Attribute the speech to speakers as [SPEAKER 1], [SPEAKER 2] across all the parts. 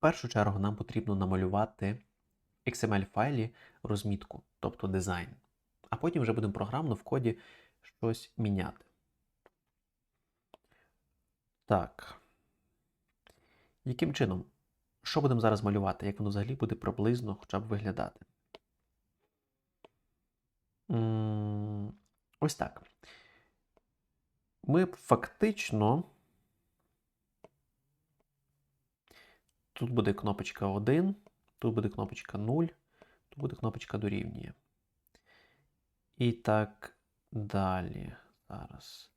[SPEAKER 1] першу чергу нам потрібно намалювати XML-файлі розмітку, тобто дизайн. А потім вже будемо програмно в коді щось міняти. Так. Яким чином? Що будемо зараз малювати? Як воно взагалі буде приблизно хоча б виглядати? Ось так. Ми фактично. Тут буде кнопочка 1, тут буде кнопочка 0, тут буде кнопочка дорівнює. І так далі. Зараз.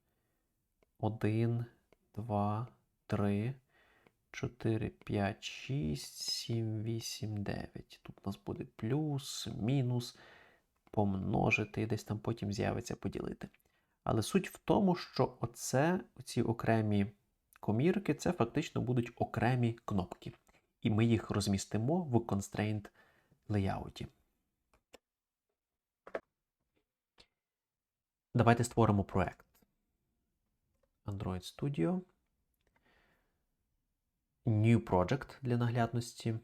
[SPEAKER 1] 1, 2, 3, 4, 5, 6, 7, 8, 9. Тут у нас буде плюс, мінус, помножити і десь там потім з'явиться поділити. Але суть в тому, що оце, ці окремі комірки, це фактично будуть окремі кнопки. І ми їх розмістимо в constraint layout. Давайте створимо проект. Android Studio. New Project для наглядності.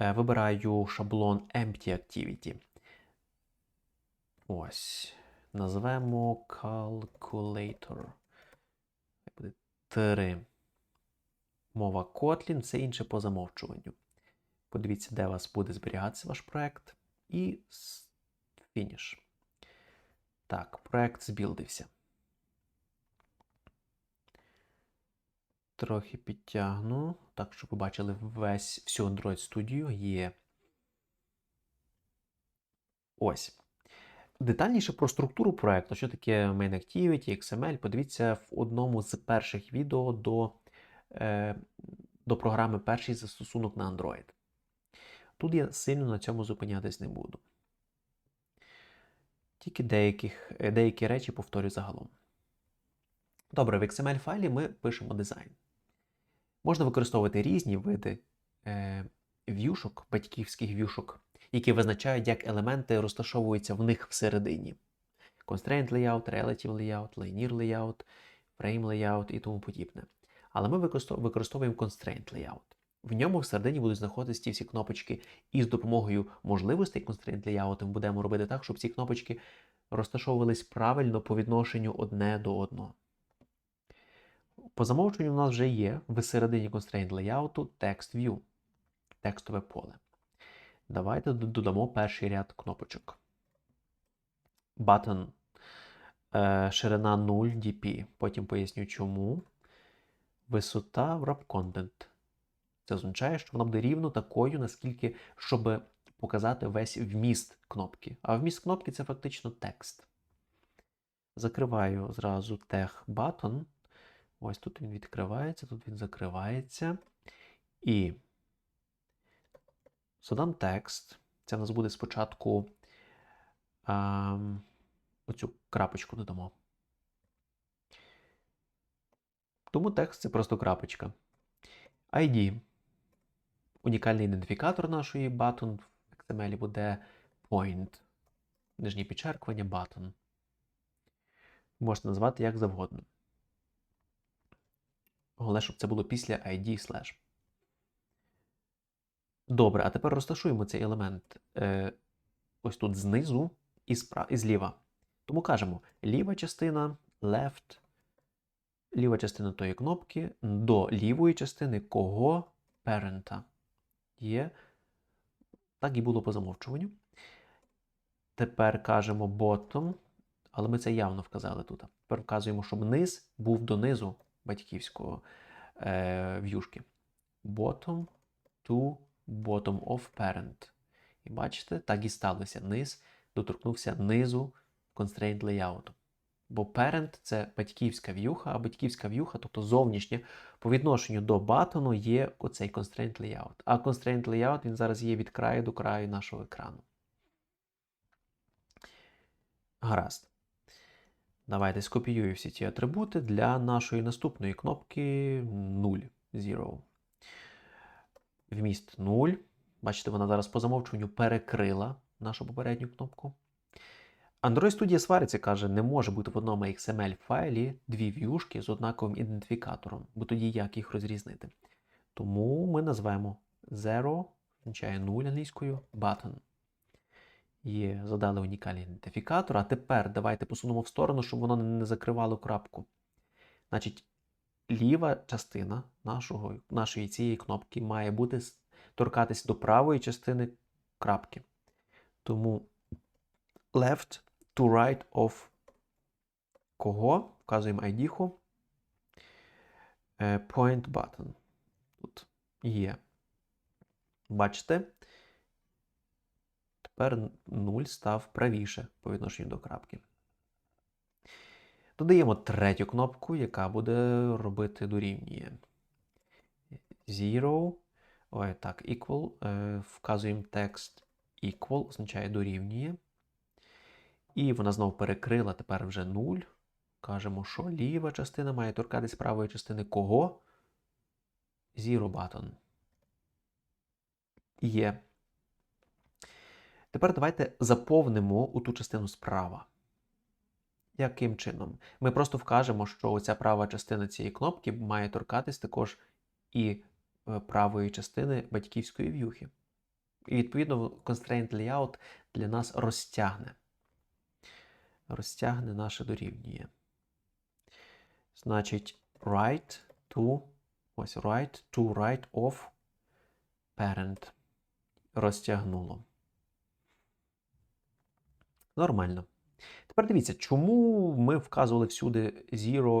[SPEAKER 1] Е, Вибираю шаблон Empty Activity. Ось. Назвемо Calculator. Буде 3. Мова Kotlin, все інше по замовчуванню. Подивіться, де у вас буде зберігатися ваш проект. І фініш. Так, проект збілдився. Трохи підтягну, так, щоб ви бачили весь всю Android Studio є. Ось. Детальніше про структуру проекту, що таке Main Activity, XML, подивіться в одному з перших відео до, до програми Перший застосунок на Android. Тут я сильно на цьому зупинятись не буду. Тільки деяких, е, деякі речі повторю загалом. Добре, в XML файлі ми пишемо дизайн. Можна використовувати різні види е, в'юшок, батьківських в'юшок, які визначають, як елементи розташовуються в них всередині. Constraint layout, Relative layout, Linear layout, Frame layout і тому подібне. Але ми використовуємо Constraint layout. В ньому всередині будуть знаходитися ті всі кнопочки, і з допомогою можливостей Constraint layout ми будемо робити так, щоб ці кнопочки розташовувались правильно по відношенню одне до одного. По замовченню у нас вже є в середині Constraint layout Text View, текстове поле. Давайте додамо перший ряд кнопочок. Button е, ширина 0 dp. Потім поясню чому. Висота wrap content. Це означає, що вона буде рівно такою, наскільки, щоб показати весь вміст кнопки. А вміст кнопки це фактично текст. Закриваю зразу тег button. Ось тут він відкривається, тут він закривається. І задам текст. Це в нас буде спочатку а, оцю крапочку додамо. Тому текст це просто крапочка. ID. Унікальний ідентифікатор нашої button в XML буде point. Нижнє підчеркування button. Можете назвати як завгодно. Головне, щоб це було після ID slash. Добре, а тепер розташуємо цей елемент е, ось тут знизу і, спра... і зліва. Тому кажемо ліва частина left, ліва частина тої кнопки до лівої частини кого parent. Є. Так і було по замовчуванню. Тепер кажемо bottom, але ми це явно вказали тут. Тепер вказуємо, щоб низ був донизу батьківського е, в'юшки. Bottom to bottom of parent. І бачите, так і сталося. Низ доторкнувся низу constraint layout. Бо parent це батьківська в'юха, а батьківська в'юха, тобто зовнішня, по відношенню до батону є оцей constraint layout. А constraint layout він зараз є від краю до краю нашого екрану. Гаразд. Давайте скопіюю всі ці атрибути для нашої наступної кнопки 0. Zero. Вміст 0. Бачите, вона зараз по замовчуванню перекрила нашу попередню кнопку. Android Studio свариться, каже, не може бути в одному XML файлі дві в'юшки з однаковим ідентифікатором, бо тоді як їх розрізнити. Тому ми назвемо zero, означає 0 англійською, button. Є, задали унікальний ідентифікатор. А тепер давайте посунемо в сторону, щоб воно не закривало крапку. Значить, ліва частина нашого, нашої цієї кнопки має бути торкатись до правої частини крапки. Тому left to right of кого? Вказуємо ID. Е, Point button. Тут є. Бачите? Тепер 0 став правіше по відношенню до крапки. Додаємо третю кнопку, яка буде робити дорівнює. Zero. Ой, так, equal. Е, Вказуємо текст equal, означає дорівнює. І вона знову перекрила тепер вже 0. Кажемо, що ліва частина має торкатись правої частини кого? Zero button. Є. Тепер давайте заповнимо у ту частину справа. Яким чином? Ми просто вкажемо, що оця права частина цієї кнопки має торкатись також і е, правої частини батьківської в'юхи. І відповідно constraint layout для нас розтягне. Розтягне наше дорівнює. Значить, right to ось right to right of parent. Розтягнуло. Нормально. Тепер дивіться, чому ми вказували всюди 0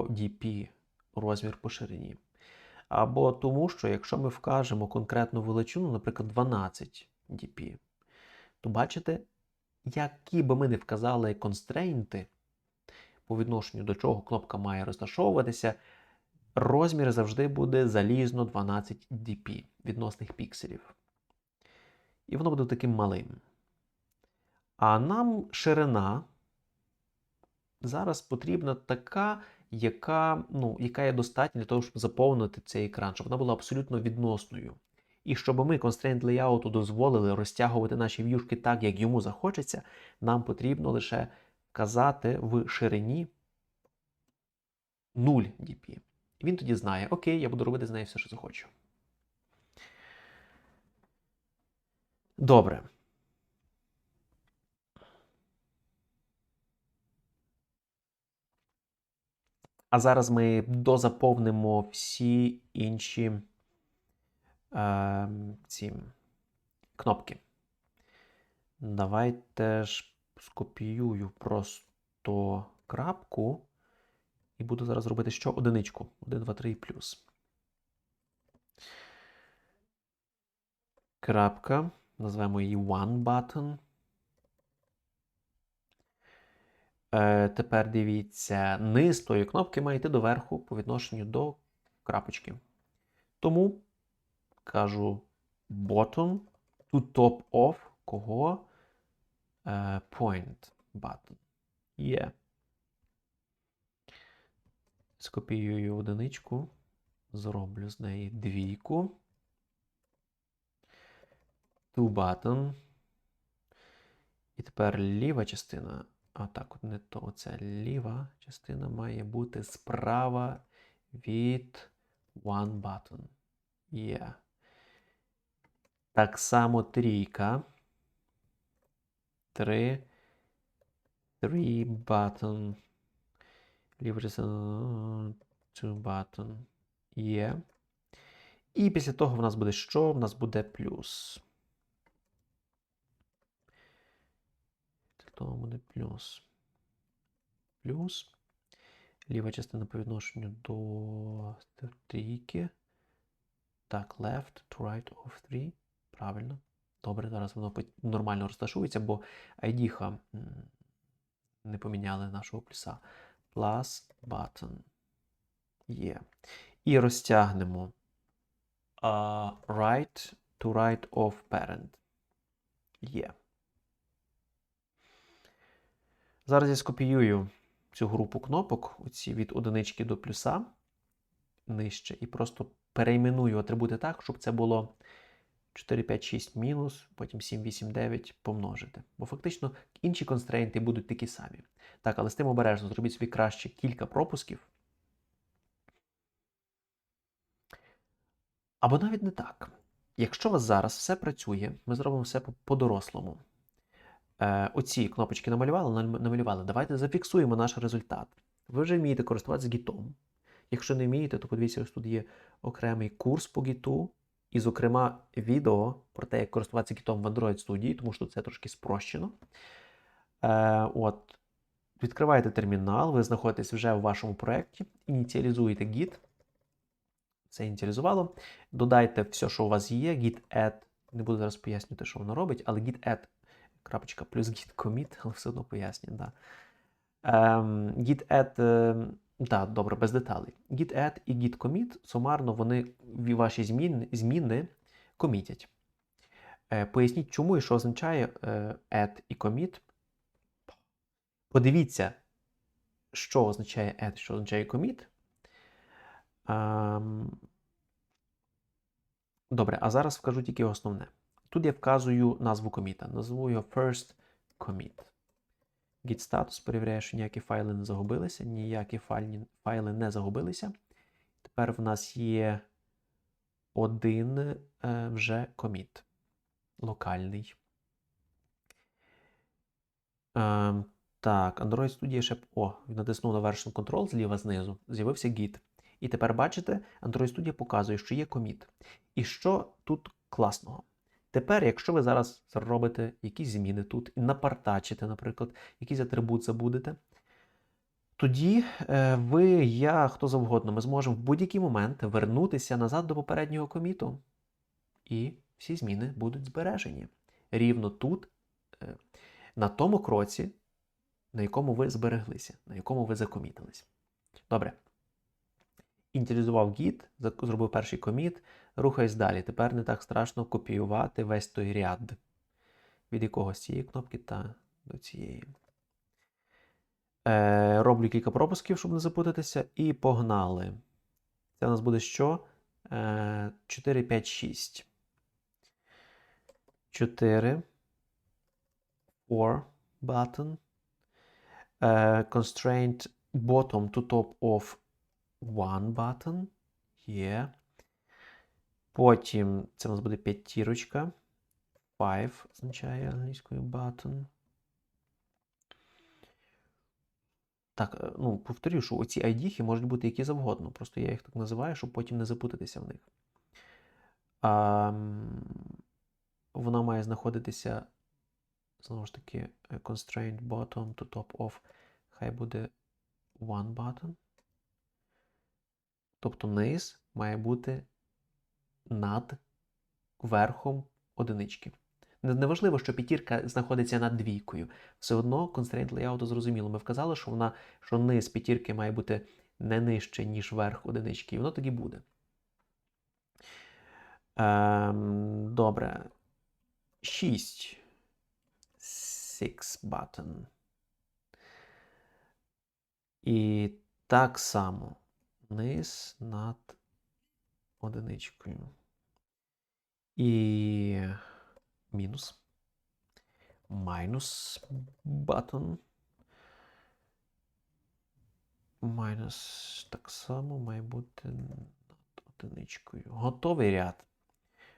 [SPEAKER 1] dp розмір по ширині. Або тому, що якщо ми вкажемо конкретну величину, наприклад, 12 dp, то бачите, які би ми не вказали констрейнти, по відношенню до чого кнопка має розташовуватися, розмір завжди буде залізно 12 dp відносних пікселів. І воно буде таким малим. А нам ширина зараз потрібна така, яка, ну, яка є достатня для того, щоб заповнити цей екран, щоб вона була абсолютно відносною. І щоб ми constraint layout дозволили розтягувати наші в'юшки так, як йому захочеться, нам потрібно лише вказати в ширині 0 dp. Він тоді знає, окей, я буду робити з нею все, що захочу. Добре. А зараз ми дозаповнимо всі інші е, ці кнопки. Давайте ж скопіюю просто крапку і буду зараз робити що? Одиничку. 1, 2, 3 і плюс. Крапка. Назвемо її One Button. Е, тепер дивіться, низ тої кнопки має йти доверху по відношенню до крапочки. Тому кажу bottom to top of кого? Е, point button. Є. Скопіюю одиничку, зроблю з неї двійку. To button. І тепер ліва частина. А так, от не то. Оця ліва частина має бути справа від one button. Є. Так само трійка. Три. Three button. Частина. Two button. Є. І після того в нас буде що? В нас буде плюс. Тому буде плюс. Плюс. Ліва частина по відношенню до трійки. Так, left to right of 3. Правильно. Добре, зараз воно нормально розташується, бо ID не поміняли нашого плюса. Plus button. Є. І розтягнемо uh, right to right of parent. Є. Зараз я скопіюю цю групу кнопок, оці від одинички до плюса нижче, і просто перейменую атрибути так, щоб це було 4, 5, 6 мінус, потім 7, 8, 9 помножити. Бо фактично інші констрейнти будуть такі самі. Так, але з тим обережно зробіть собі краще кілька пропусків. Або навіть не так. Якщо у вас зараз все працює, ми зробимо все по- по-дорослому. Е, оці кнопочки намалювали, намалювали. Давайте зафіксуємо наш результат. Ви вже вмієте користуватися гітом. Якщо не вмієте, то подивіться, ось тут є окремий курс по гіту, і, зокрема, відео про те, як користуватися гітом в Android студії, тому що це трошки спрощено. Е, от, відкриваєте термінал, ви знаходитесь вже в вашому проєкті, ініціалізуєте Git. Це ініціалізувало. Додайте все, що у вас є, git add. Не буду зараз пояснювати, що воно робить, але git add крапочка плюс git commit, але все одно поясню, да. Ем, git add, ем, да, добре, без деталей. Git add і git commit сумарно вони ваші зміни, зміни комітять. Е, поясніть, чому і що означає е, add і commit. Подивіться, що означає add, що означає commit. Ем, Добре, а зараз вкажу тільки основне. Тут я вказую назву коміта. Назву його first commit. Git status перевіряє, що ніякі файли не загубилися, ніякі файли, файли не загубилися. Тепер в нас є один е, вже коміт локальний. Ем, так, Android Studio ще. О, натиснув на Version Control зліва знизу. З'явився Git. І тепер бачите, Android Studio показує, що є коміт. І що тут класного? Тепер, якщо ви зараз зробите якісь зміни тут і напартачите, наприклад, якийсь атрибут забудете, тоді е, ви, я, хто завгодно, ми зможемо в будь-який момент вернутися назад до попереднього коміту. І всі зміни будуть збережені. Рівно тут, е, на тому кроці, на якому ви збереглися, на якому ви закомітились. Добре. Ініціалізував Git, зробив перший коміт, рухаюсь далі. Тепер не так страшно копіювати весь той ряд від якогось цієї кнопки та до цієї. Е, роблю кілька пропусків, щоб не запутатися, і погнали. Це у нас буде що? Е, 4, 5, 6. 4. 4 button. Е, constraint bottom to top of one button. Є. Потім це у нас буде п'ятірочка. Five означає англійською button. Так, е, ну, повторюю, що оці ID можуть бути які завгодно. Просто я їх так називаю, щоб потім не запутатися в них. А, вона має знаходитися, знову ж таки, е, constraint bottom to top of. Хай буде one button. Тобто низ має бути над верхом одинички. Неважливо, що п'ятірка знаходиться над двійкою. Все одно constraint layout зрозуміло. Ми вказали, що вона, що низ п'ятірки має бути не нижче, ніж верх одинички, і воно тоді буде. Ем, добре. 6. Six button. І так само низ над одиничкою. І мінус. Майнус button. Майнус так само має бути над одиничкою. Готовий ряд.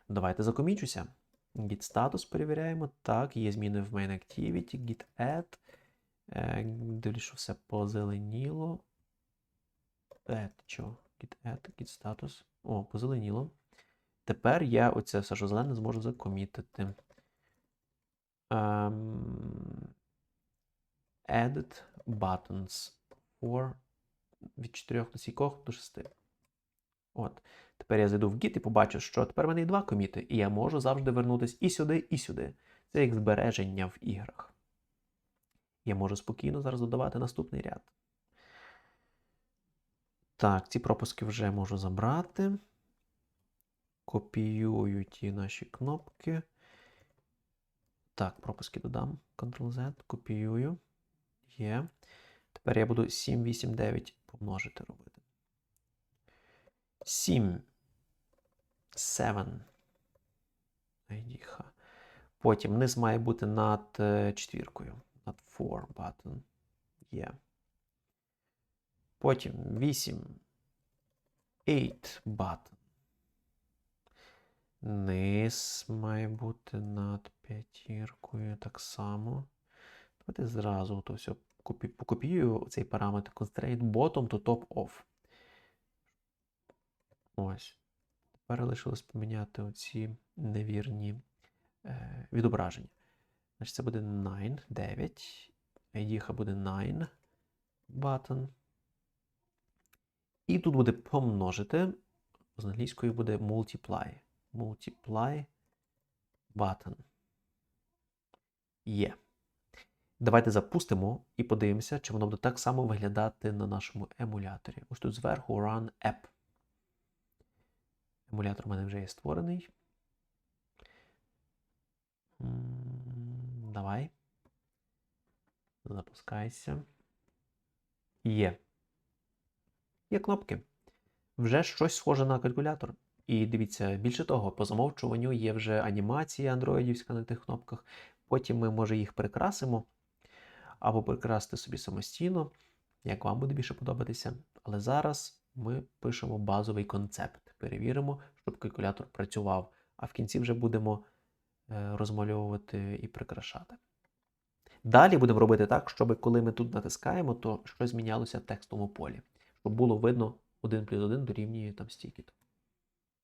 [SPEAKER 1] Давайте закомічуся. Git статус перевіряємо. Так, є зміни в main activity, git add. Е, Дивлюсь, що все позеленіло. Add, що? Git add, git статус. О, позеленіло. Тепер я оце все, що зелене, зможу закомітити. Ем, edit buttons for від 4 до скількох до 6. От. Тепер я зайду в Git і побачу, що тепер в мене є два коміти, і я можу завжди вернутися і сюди, і сюди. Це як збереження в іграх. Я можу спокійно зараз додавати наступний ряд. Так, ці пропуски вже можу забрати. Копіюю ті наші кнопки. Так, пропуски додам. Ctrl-Z, копіюю. Є. Тепер я буду 7, 8, 9 помножити робити. 7. 7. ID. Потім низ має бути над е, четвіркою. Над 4 button. Є. Потім 8. 8 button. Низ має бути над п'ятіркою так само. Давайте зразу то все копі- покопіюю цей параметр constraint bottom to top of. Ось. Тепер лишилось поміняти оці невірні е, відображення. Значить, це буде 9, 9. ID буде 9 button. І тут буде помножити. З англійською буде multiply. Multiply button. Є. Давайте запустимо і подивимося, чи воно буде так само виглядати на нашому емуляторі. Ось тут зверху Run App. Емулятор у мене вже є створений. Давай. Запускайся. Є. Є кнопки. Вже щось схоже на калькулятор. І дивіться, більше того, по замовчуванню є вже анімація андроїдівська на тих кнопках. Потім ми, може, їх прикрасимо або прикрасти собі самостійно, як вам буде більше подобатися. Але зараз ми пишемо базовий концепт. Перевіримо, щоб калькулятор працював. А в кінці вже будемо е, розмальовувати і прикрашати. Далі будемо робити так, щоб коли ми тут натискаємо, то щось змінялося в текстовому полі, щоб було видно 1 плюс 1 дорівнює там стільки-то.